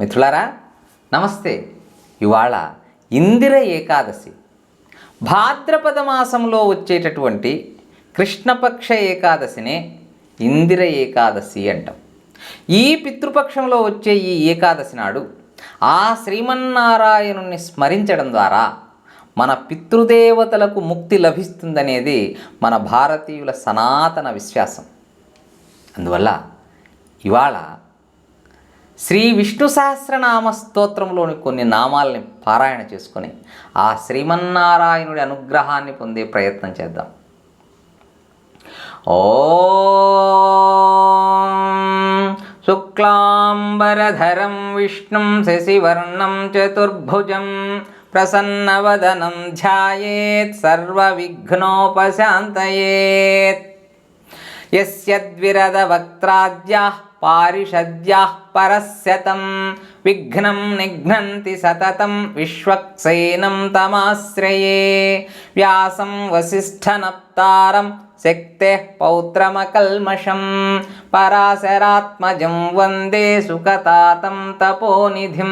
మిత్రులారా నమస్తే. ఇవాళ ఇందిర ఏకాదశి. భాద్రపద మాసంలో వచ్చేటటువంటి కృష్ణపక్ష ఏకాదశినే ఇందిర ఏకాదశి అంటాం. ఈ పితృపక్షంలో వచ్చే ఈ ఏకాదశి నాడు ఆ శ్రీమన్నారాయణుణ్ణి స్మరించడం ద్వారా మన పితృదేవతలకు ముక్తి లభిస్తుందనేది మన భారతీయుల సనాతన విశ్వాసం. అందువల్ల ఇవాళ శ్రీ విష్ణు సహస్రనామ స్తోత్రంలోని కొన్ని నామాల్ని పారాయణ చేసుకొని ఆ శ్రీమన్నారాయణుడి అనుగ్రహాన్ని పొందే ప్రయత్నం చేద్దాం. ఓ శుక్లాంబరధరం విష్ణుం శశివర్ణం చతుర్భుజం ప్రసన్నవదనం ధ్యాయేత్ సర్వవిఘ్నోపశాంతయేత్. యస్యద్విరదవక్త్రాద్యాः పారిషద్యాः పరస్యతం. విఘ్నం నిఘ్నంతి సతతం విశ్వక్సేనం తమాశ్రయే. వ్యాసం వసిష్ఠనప్తారం శక్తే పౌత్రమకల్మషం. పరాశరాత్మజం వందే సుఖతాతం తపోనిధిం.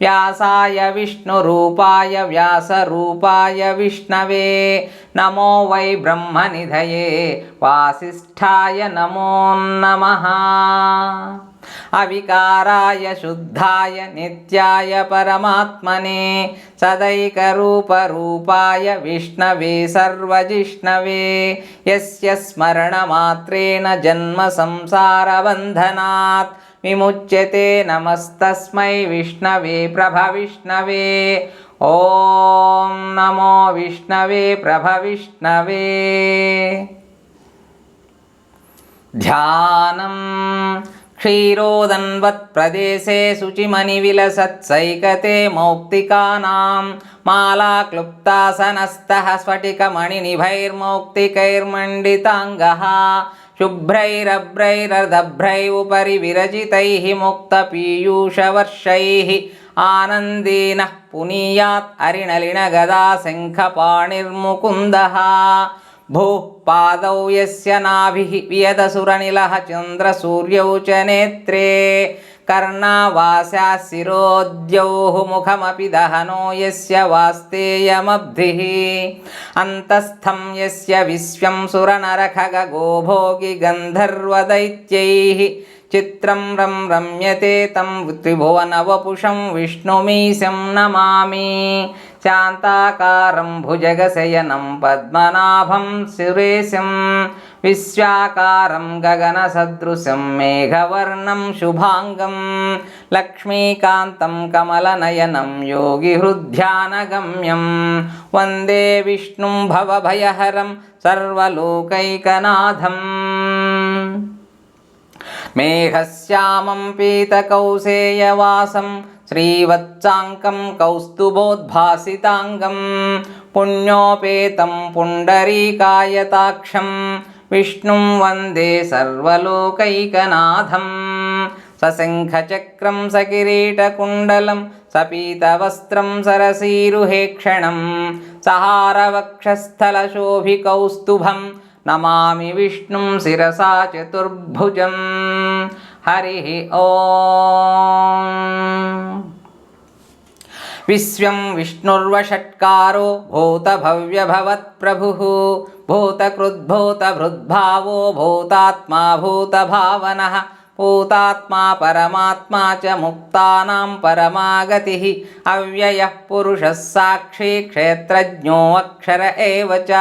వ్యాసాయ విష్ణురూపాయ వ్యాసరూపాయ విష్ణవే. నమో వై బ్రహ్మనిధయే. వాసిష్ఠాయ నమో నమః. అవికారాయ శుద్ధాయ నిత్యాయ పరమాత్మనే. సదైకరూపరూపాయ విష్ణవే సర్వజిష్ణవే. యస్య స్మరణమాత్రేణ జన్మ సంసారబంధనాత్ విముచ్యతే నమస్తస్మై విష్ణవే ప్రభవిష్ణవే ఓం నమో విష్ణవే ప్రభవిష్ణవే ధ్యానం क्षीरोदन्वत्प्रदेशे शुचिमणिविलसत्सैकते मौक्तिकानां मालाक्लुप्तासनस्तः स्फटिकमणिनिभैर्मौक्तिकैर्मण्डिताङ्गः शुभ्रैरभ्रैरर्धभ्रै उपरि विरचितैः मुक्तपीयूषवर्षैः आनन्दीनः पुनीयात् अरिणलिणगदा शङ्खपाणिर्मुकुन्दः भूः पादौ यस्य नाभिः वियदसुरनिलः चन्द्रसूर्यौ च नेत्रे कर्णावास्या शिरोद्यौः मुखमपि दहनो यस्य वास्तेयमब्धिः अन्तस्थं यस्य विश्वं सुरनरखगो भोगिगन्धर्वदैत्यैः चित्रं रं रम्यते तं त्रिभुवनवपुषं विष्णुमीशं नमामि शान्ताकारं भुजगशयनं पद्मनाभं सुरेशं विश्वाकारं गगनसदृशं मेघवर्णं शुभाङ्गं लक्ष्मीकान्तं कमलनयनं योगिहृद्ध्यानगम्यं वन्दे विष्णुं भवभयहरं सर्वलोकैकनाथम् मेघश्यामं पीतकौसेयवासं श्रीवत्साङ्कं कौस्तुभोद्भासिताङ्गं पुण्योपेतं पुण्डरीकायताक्षं विष्णुं वन्दे सर्वलोकैकनाथं सशङ्खचक्रं सकिरीटकुण्डलं सपीतवस्त्रं सरसीरुहेक्षणं सहारवक्षस्थलशोभिकौस्तुभं नमामि विष्णुं शिरसा चतुर्भुजं हरिः ॐ విశ్వం విష్ణుర్వషట్కారో భూతభవ్యభవత్ప్రభుः భూతకృద్భూతభృద్భావో భూతాత్మా భూతభావన భూతాత్మా పరమాత్మా చ ముక్తానాం పరమాగతి అవ్యయ పురుష సాక్షి క్షేత్రజ్ఞో అక్షర ఏవ చ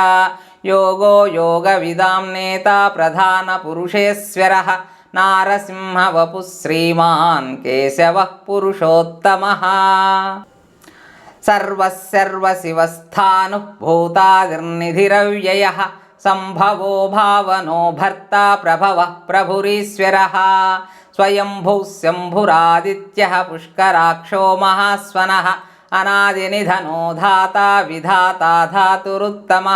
యోగో యోగవిదాం నేత ప్రధాన ప్రధానపురుషేశ్వర నారసింహవపు శ్రీమాన్ కేశవ పురుషోత్తమ సర్వశర్వశివస్థాను భూతాదిర్నిధిరవ్యయ సంభవో భావనో భర్త ప్రభవ ప్రభురీశ్వర స్వయంభూ శంభురాదిత్య పుష్కరాక్షో మహాస్వన అనాదినిధనో ధాత విధాతా ధాతురుత్తమ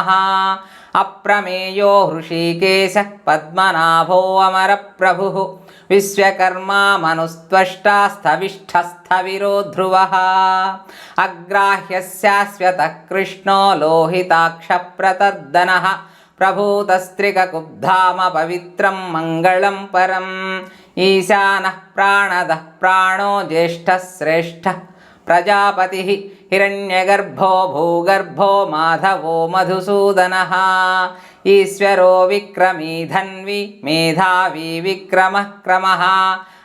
అప్రమేయో హృషీకేశ పద్మనాభో అమర ప్రభు విశ్వకర్మా మనుస్త్వష్టాస్థవిష్ఠస్థవిరో ధ్రువ అగ్రాహ్యశాశ్వత కృష్ణో లోహితాక్ష ప్రతర్దన ప్రభూతస్త్రికకుబ్ధామ పవిత్రం మంగళం పరం. ఈశాన ప్రాణద ప్రాణో జ్యేష్ఠ శ్రేష్ఠ ప్రజాపతి హిరణ్యగర్భో భూగర్భో మాధవో మధుసూదన. ఈశ్వరో విక్రమీ ధన్వి మేధావి విక్రమ క్రమ.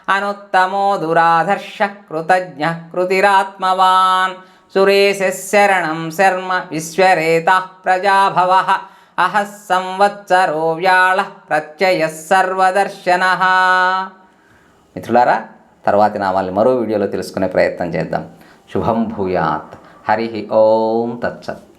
అనుత్తమో దురాధర్ష కృతజ్ఞ కృతిరాత్మవాన్. సురేశः శరణం శర్మ విశ్వరేత ప్రజాభవ. అహ సంవత్సరో వ్యాళ ప్రత్యయ సర్వదర్శన. మిత్రులారా తర్వాతి నామాల్ని మరో వీడియోలో తెలుసుకునే ప్రయత్నం చేద్దాం. శుభం భూయాత్. హరి ఓం తత్సత్.